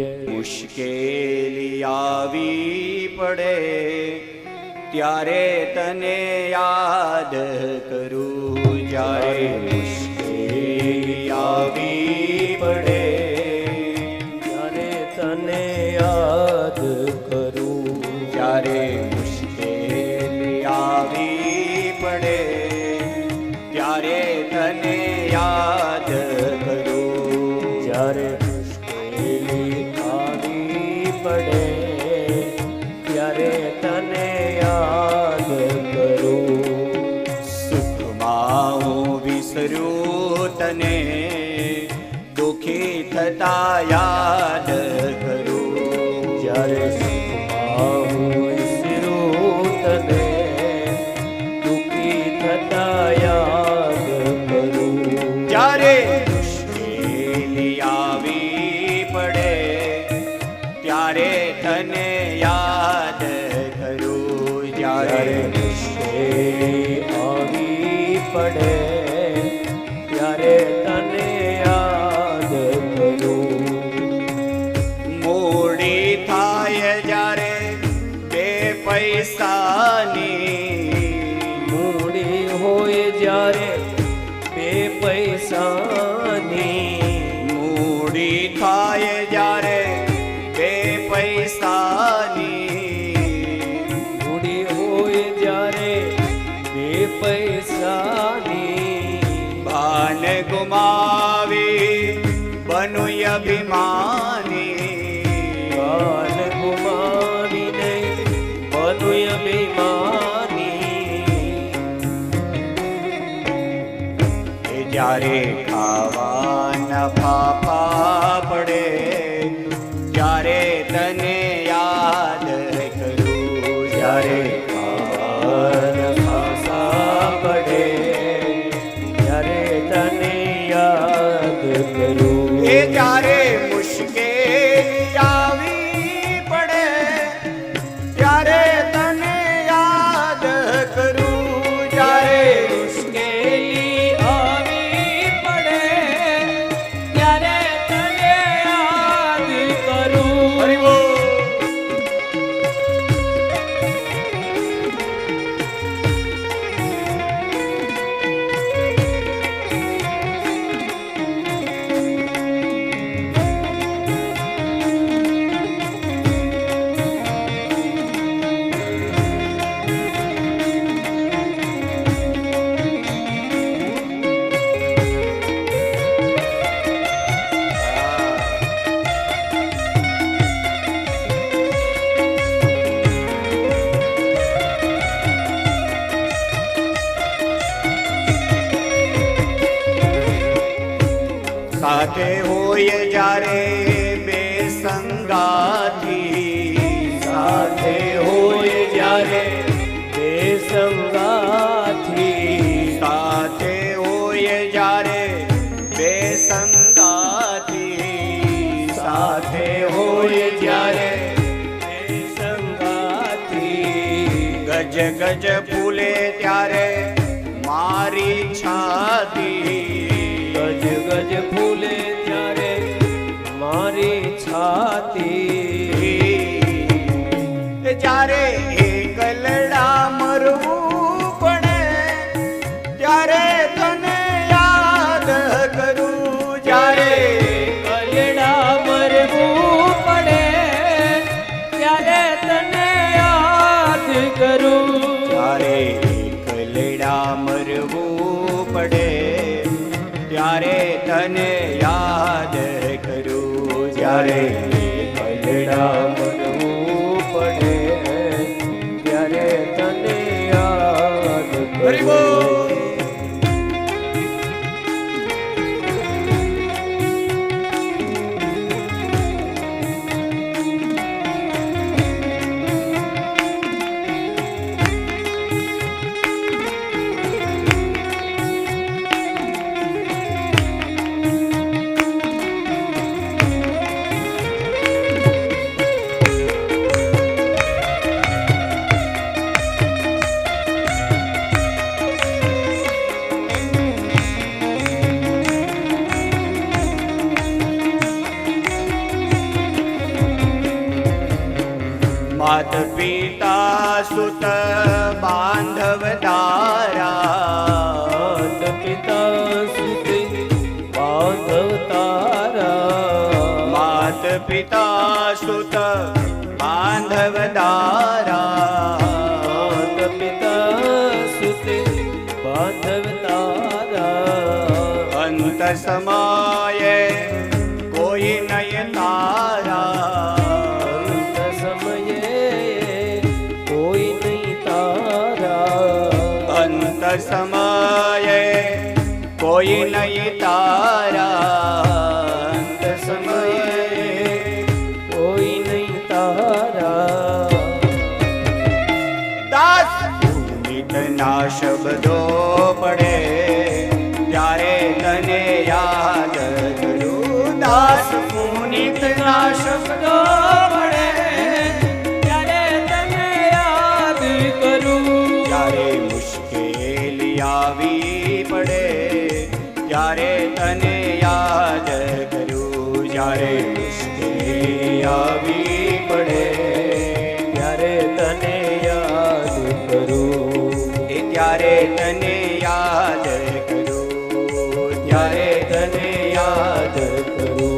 મુશ્કેલી આવી પડે, ત્યારે તને યાદ કરું. જ્યારે મુશ્કેલી આવી પડે, ત્યારે તને યાદ કરું. જ્યારે મુશ્કેલી આવી પડે, ત્યારે તને વિસરું દુઃખી થતા યાદ કરું. જ્યારે તને દુઃખી થતા યાદ કરું. જ્યારે મુશ્કેલી આવી પડે ત્યારે તને યાદ કરું. જ્યારે જ્યારે મુશ્કેલી આવી પડે એ જ્યારે ખાવાના પાપા પડે ત્યારે તને યાદ કરું જ્યારે ખાવાના साथे होए जा रे बेसंगाती। साथे होए जा रे बेसंगाती। साथे होए जा रे बेसंगाती। साथे होए जा रे बेसंगाती। गज गज पुले त्यारे मारी छाती। ગજ ફૂલે ત્યારે મારી છાતી ત્યારે તને યાદ કરું જ્યારે કલડા મરવું પડે ત્યારે તને યાદ કરું. मातपिता सुत मान्धव तारात् पिता सुत माधव तारा माता पिता सुता तारा मत् सुत माधव तारा अन्तसमाय અંત સમયે કોઈ નહીં તારા અંત સમયે કોઈ નહીં તારા દાસ ના શબ્દો પડે ત્યારે તને યાદ કરું દાસ પુનિતના શબ્દો આવી પડે, ત્યારે તને યાદ કરું. એ ત્યારે તને યાદ કરું, ત્યારે તને યાદ કરું.